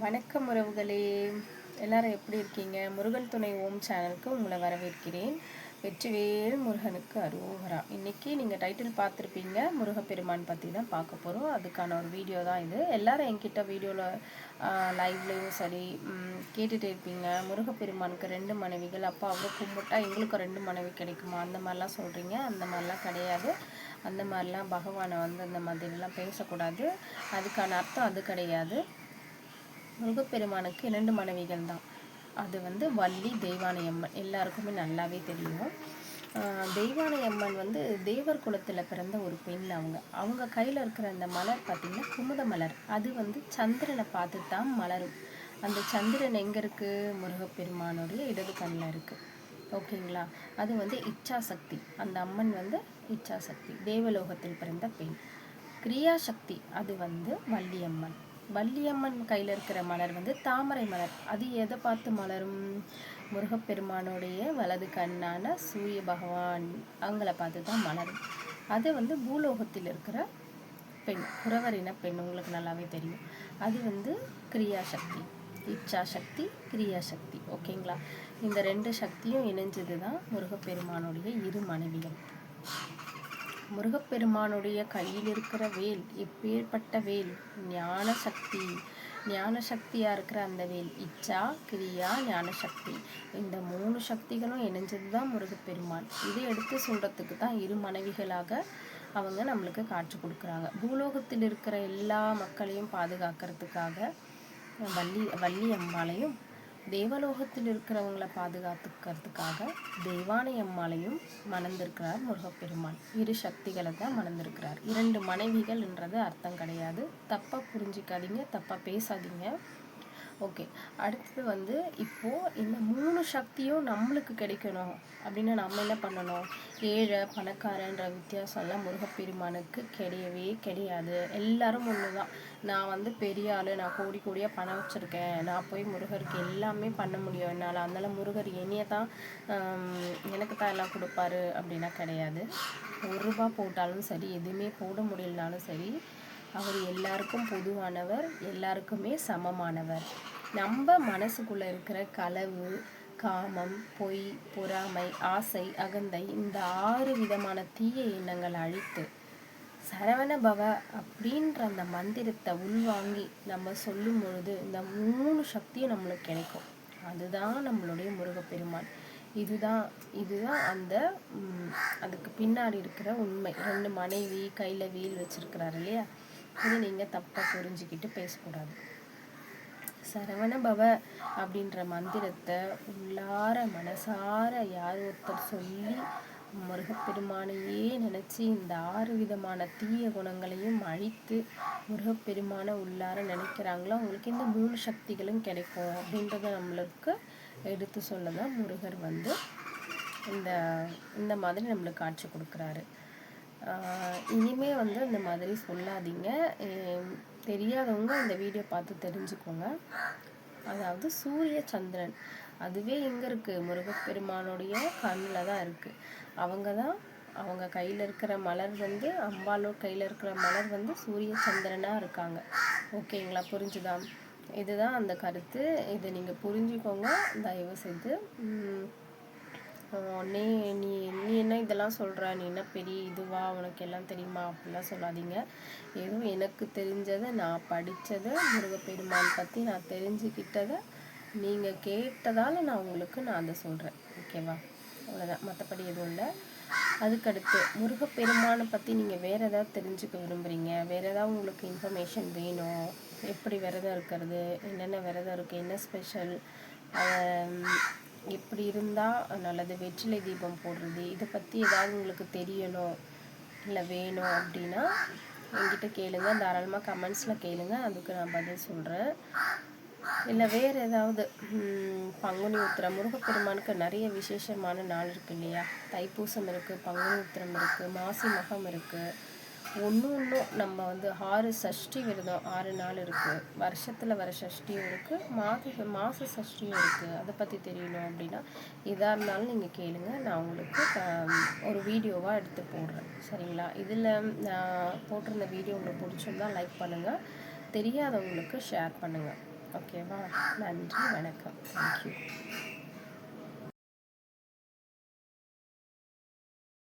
வணக்கம் உறவுகளே. எல்லாரும் எப்படி இருக்கீங்க? முருகன் துணை ஓம் சேனலுக்கு உங்களை வரவேற்கிறேன். வெற்றிவேல் முருகனுக்கு அருவரா இன்றைக்கி நீங்கள் டைட்டில் பார்த்துருப்பீங்க முருகப்பெருமான் பற்றி தான் பார்க்க போகிறோம் அதுக்கான ஒரு வீடியோ தான் இது. எல்லாரும் என்கிட்ட வீடியோவில் லைவ்லேயும் சரி கேட்டுகிட்டே இருப்பீங்க. முருகப்பெருமானுக்கு ரெண்டு மனைவிகள். அப்போ அவ்வளோ கும்பிட்டா எங்களுக்கு ரெண்டு மனைவி கிடைக்குமா? அந்த மாதிரிலாம் சொல்கிறீங்க அந்த மாதிரிலாம் கிடையாது. அந்த மாதிரிலாம் பகவானை வந்து அந்த மாதிரிலாம் பேசக்கூடாது. அதுக்கான அர்த்தம் அது கிடையாது. முருகப்பெருமானுக்கு இரண்டு மனைவிகள் தான் அது வந்து வள்ளி தெய்வானை அம்மன் எல்லாருக்குமே நல்லாவே தெரியும். தெய்வானையம்மன் தெய்வானை அம்மன் வந்து தேவர் குலத்தில் பிறந்த ஒரு பெண் அவங்க. அவங்க கையில் இருக்கிற அந்த மலர் பார்த்திங்கன்னா குமுத மலர். அது வந்து சந்திரனை பார்த்து தான் மலரும். அந்த சந்திரன் எங்கே இருக்குது முருகப்பெருமானுடைய இடது கண்ணில் இருக்குது ஓகேங்களா? அது வந்து இச்சாசக்தி. அந்த அம்மன் வந்து இச்சாசக்தி. தேவலோகத்தில் பிறந்த பெண். கிரியாசக்தி அது வந்து வள்ளியம்மன். வள்ளியம்மன் கையில் இருக்கிற மலர் வந்து தாமரை மலர். அது எதை பார்த்து மலரும்? முருகப்பெருமானுடைய வலது கண்ணான சூரிய பகவான் அவங்கள பார்த்து தான் மலரும். அது வந்து பூலோகத்தில் இருக்கிற பெண் குறவரின பெண். உங்களுக்கு நல்லாவே தெரியும். அது வந்து கிரியாசக்தி இச்சா சக்தி கிரியாசக்தி. ஓகேங்களா? இந்த ரெண்டு சக்தியும் இணைஞ்சது தான் முருகப்பெருமானுடைய இரு மனைவிகள். முருகப்பெருமானுடைய கையில் இருக்கிற வேல் எப்பேற்பட்ட வேல் ஞான சக்தி ஞான சக்தியாக இருக்கிற அந்த வேல் இச்சா கிரியா ஞான சக்தி இந்த மூணு சக்திகளும் இணைஞ்சது தான் முருகப்பெருமான். இதை எடுத்து சொல்கிறதுக்கு தான் இரு மனைவிகளாக அவங்க நம்மளுக்கு காட்சி கொடுக்குறாங்க. பூலோகத்தில் இருக்கிற எல்லா மக்களையும் பாதுகாக்கிறதுக்காக வள்ளி வள்ளி அம்மாளையும் தேவலோகத்தில் இருக்கிறவங்கள பாதுகாத்துக்கிறதுக்காக தெய்வானை அம்மாளையும் மணந்திருக்கிறார் முருகப்பெருமான். இரு சக்திகளை தான் மணந்திருக்கிறார். இரண்டு மனைவிகள்ன்றது அர்த்தம் கிடையாது. தப்பாக புரிஞ்சிக்காதீங்க தப்பாக பேசாதீங்க. ஓகே அடுத்தது வந்து இப்போது இந்த மூணு சக்தியும் நம்மளுக்கு கிடைக்கணும். அப்படின்னு நம்ம என்ன பண்ணணும்? ஏழை பணக்காரன்ற வித்தியாசம்லாம் முருகப்பெருமானுக்கு கிடையவே கிடையாது. எல்லாரும் ஒன்று தான் நான் வந்து பெரிய ஆள் நான் கோடி கோடியாக பணம் வச்சுருக்கேன். நான் போய் முருகருக்கு எல்லாமே பண்ண முடியும். என்னால். அதனால் முருகர் என்னையை தான் எனக்கு தான் எல்லாம் கொடுப்பாரு அப்படின்னா கிடையாது. ஒரு ரூபா போட்டாலும் சரி எதுவுமே போட முடியலனாலும் சரி அவர் எல்லாருக்கும் பொதுவானவர் எல்லாருக்குமே சமமானவர். நம்ம மனசுக்குள்ள இருக்கிற களவு காமம் பொய் பொறாமை ஆசை அகந்தை இந்த ஆறு விதமான தீய எண்ணங்கள் அழித்து சரவண பவ அப்படின்ற அந்த மந்திரத்தை உள்வாங்கி நம்ம சொல்லும் பொழுது இந்த மூணு சக்தியும் நம்மளுக்கு கிடைக்கும். அதுதான் நம்மளுடைய முருகப்பெருமான். இதுதான் இதுதான் அந்த அதுக்கு பின்னாடி இருக்கிற உண்மை. ரெண்டு மனைவி கையில் வீல் வச்சிருக்கிறாரு இல்லையா? இது நீங்கள் தப்பாக புரிஞ்சுக்கிட்டு பேசக்கூடாது. சரவண பவ அப்படின்ற மந்திரத்தை உள்ளார மனசார யார் ஒருத்தர் சொல்லி முருகப்பெருமானையே நினச்சி இந்த ஆறு விதமான தீய குணங்களையும் அழித்து முருகப்பெருமானை உள்ளார நினைக்கிறாங்களோ அவங்களுக்கு இந்த மூணு சக்திகளும் கிடைக்கும் அப்படின்றத நம்மளுக்கு எடுத்து சொல்ல தான் முருகர் வந்து இந்த இந்த மாதிரி நம்மளுக்கு காட்சி கொடுக்குறாரு. இனிமே வந்து இந்த மாதிரி சொல்லாதீங்க. தெரியாதவங்க இந்த வீடியோ பார்த்து தெரிஞ்சுக்கோங்க. அதாவது சூரிய சந்திரன். அதுவே எங்கே இருக்குது முருகப்பெருமானுடைய கண்ணில் தான் இருக்குது அவங்க தான் அவங்க கையில் இருக்கிற மலர் வந்து அம்பாலூர் கையில் இருக்கிற மலர் வந்து சூரிய சந்திரனாக இருக்காங்க. ஓகேங்களா? புரிஞ்சுதான் இதுதான் அந்த கருத்து. இதை நீங்கள் புரிஞ்சுக்கோங்க. தயவு செய்து நீ நீ நீ என்ன இதெல்லாம் சொல்கிற நீ என்ன பெரிய இதுவா? உனக்கு எல்லாம் தெரியுமா? அப்படிலாம் சொல்லாதீங்க. ஏதோ எனக்கு தெரிஞ்சதை நான் படித்ததை முருகப்பெருமான் பற்றி நான் தெரிஞ்சுக்கிட்டதை நீங்கள் கேட்டதால் நான் உங்களுக்கு நான் அதை சொல்கிறேன் ஓகேவா? அவ்வளோதான் மற்றபடி எதுவும் இல்லை. அதுக்கடுத்து முருகப்பெருமானை பற்றி நீங்கள் வேறு ஏதாவது தெரிஞ்சுக்க விரும்புகிறீங்க வேறு ஏதாவது உங்களுக்கு இன்ஃபர்மேஷன் வேணும்? எப்படி விரதம் இருக்கிறது? என்னென்ன விரதம் இருக்குது என்ன ஸ்பெஷல் எப்படி இருந்தால் நல்லது? வெற்றிலை தீபம் போடுறது. இதை பற்றி ஏதாவது உங்களுக்கு தெரியணும் இல்லை வேணும் அப்படின்னா என்கிட்ட கேளுங்க. தாராளமாக கமெண்ட்ஸில் கேளுங்க. அதுக்கு நான் பதில் சொல்கிறேன் இல்லை வேறு ஏதாவது பங்குனி உத்திரம் முருகப்பெருமானுக்கு நிறைய விசேஷமான நாள் இருக்கு இல்லையா? தைப்பூசம் இருக்குது பங்குனி உத்திரம் இருக்குது மாசி மகம் இருக்குது ஒன்று ஒன்றும் நம்ம வந்து ஆறு சஷ்டி விரதம் ஆறு நாள் இருக்குது வருஷத்தில் வர சஷ்டியும் இருக்குது மாத மாத சஷ்டியும் இருக்குது அதை பற்றி தெரியணும் அப்படின்னா எதாக இருந்தாலும் நீங்கள் கேளுங்க. நான் உங்களுக்கு ஒரு வீடியோவாக எடுத்து போடுறேன். சரிங்களா? இதில் நான் போட்டிருந்த வீடியோ உங்களுக்கு பிடிச்சிருந்தா லைக் பண்ணுங்கள் தெரியாதவங்களுக்கு ஷேர் பண்ணுங்கள் ஓகேவா நன்றி வணக்கம். தேங்க்யூ